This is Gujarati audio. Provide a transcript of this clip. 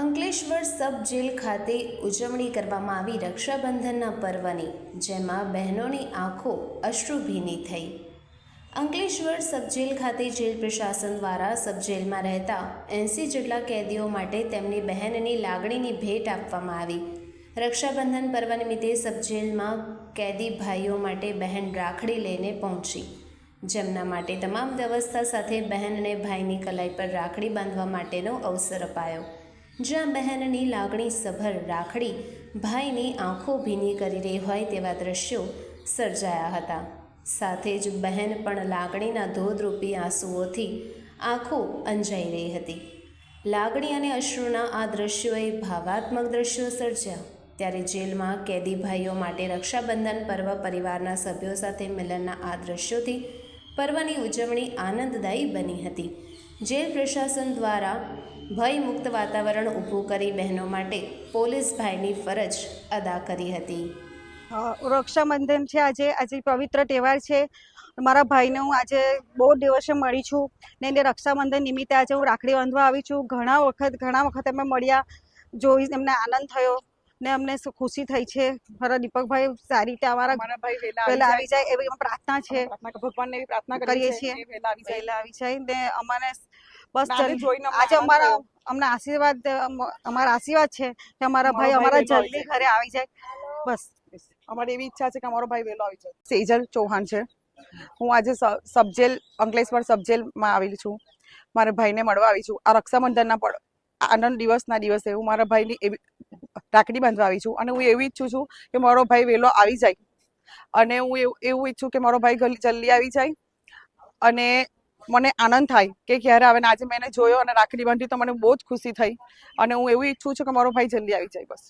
અંકલેશ્વર સબ જેલ ખાતે ઉજવણી કરવામાં આવી રક્ષાબંધનના પર્વની, જેમાં બહેનોની આંખો અશ્રુભીની થઈ. અંકલેશ્વર સબજેલ ખાતે જેલ પ્રશાસન દ્વારા સબજેલમાં રહેતા એંસી જેટલા કેદીઓ માટે તેમની બહેનની લાગણીની ભેટ આપવામાં આવી. રક્ષાબંધન પર્વ નિમિત્તે સબજેલમાં કેદી ભાઈઓ માટે બહેન રાખડી લઈને પહોંચી. જેમના માટે તમામ વ્યવસ્થા સાથે બહેન અને ભાઈની કલાઈ પર રાખડી બાંધવા માટેનો અવસર અપાયો. જ્યાં બહેનની લાગણી સભર રાખડી ભાઈની આંખો ભીની કરી રહી હોય તેવા દ્રશ્યો સર્જાયા હતા. સાથે જ બહેન પણ લાગણીના ધોધરૂપી આંસુઓથી આંખો અંજાઈ રહી હતી. લાગણી અને અશ્રુના આ દ્રશ્યોએ ભાવાત્મક દ્રશ્યો સર્જ્યા. ત્યારે જેલમાં કેદી ભાઈઓ માટે રક્ષાબંધન પર્વ પરિવારના સભ્યો સાથે મિલનના આ દ્રશ્યોથી પર્વની ઉજવણી આનંદદાયી બની હતી. જેલ પ્રશાસન દ્વારા ભયમુક્ત વાતાવરણ ઊભું કરી બહેનો માટે પોલીસ ભાઈની ફરજ અદા કરી હતી. રક્ષાબંધન છે આજે આજે પવિત્ર તહેવાર છે. મારા ભાઈને હું આજે બહુ દિવસે મળી છું. ને એને રક્ષાબંધન નિમિત્તે આજે હું રાખડી બાંધવા આવી છું. ઘણા વખત ઘણા વખત અમે મળ્યા જોઈ એમને આનંદ થયો ને અમને ખુશી થઈ છે. મારા દીપકભાઈ સારી રીતે અમારા પહેલા આવી જાય. એવી પ્રાર્થના છે. ભગવાનને એવી પ્રાર્થના કરીએ છીએ. પહેલા આવી જાય. ને અમારે બસ આજે અમારા અમને આશીર્વાદ અમારા આશીર્વાદ છે કે અમારા ભાઈ અમારા જલ્દી ઘરે આવી જાય. બસ. અમારી એવી ઈચ્છા છે કે અમારો ભાઈ વહેલો આવી જાય. સેજલ ચૌહાણ છે. હું આજે સબજેલ અંકલેશ્વર સબજેલમાં આવેલી છું. મારા ભાઈને મળવા આવી છું. આ રક્ષાબંધનના પડ આનંદ દિવસના દિવસે હું મારા ભાઈની એવી રાખડી બાંધવા આવી છું. અને હું એવી ઈચ્છું છું કે મારો ભાઈ વહેલો આવી જાય. અને હું એવું ઈચ્છું કે મારો ભાઈ જલ્દી આવી જાય. અને મને આનંદ થાય કે ક્યારે આવે આજે મેં જોયો અને રાખડી બાંધી તો મને બહુ જ ખુશી થઈ. અને હું એવું ઈચ્છું છું કે મારો ભાઈ જલ્દી આવી જાય બસ.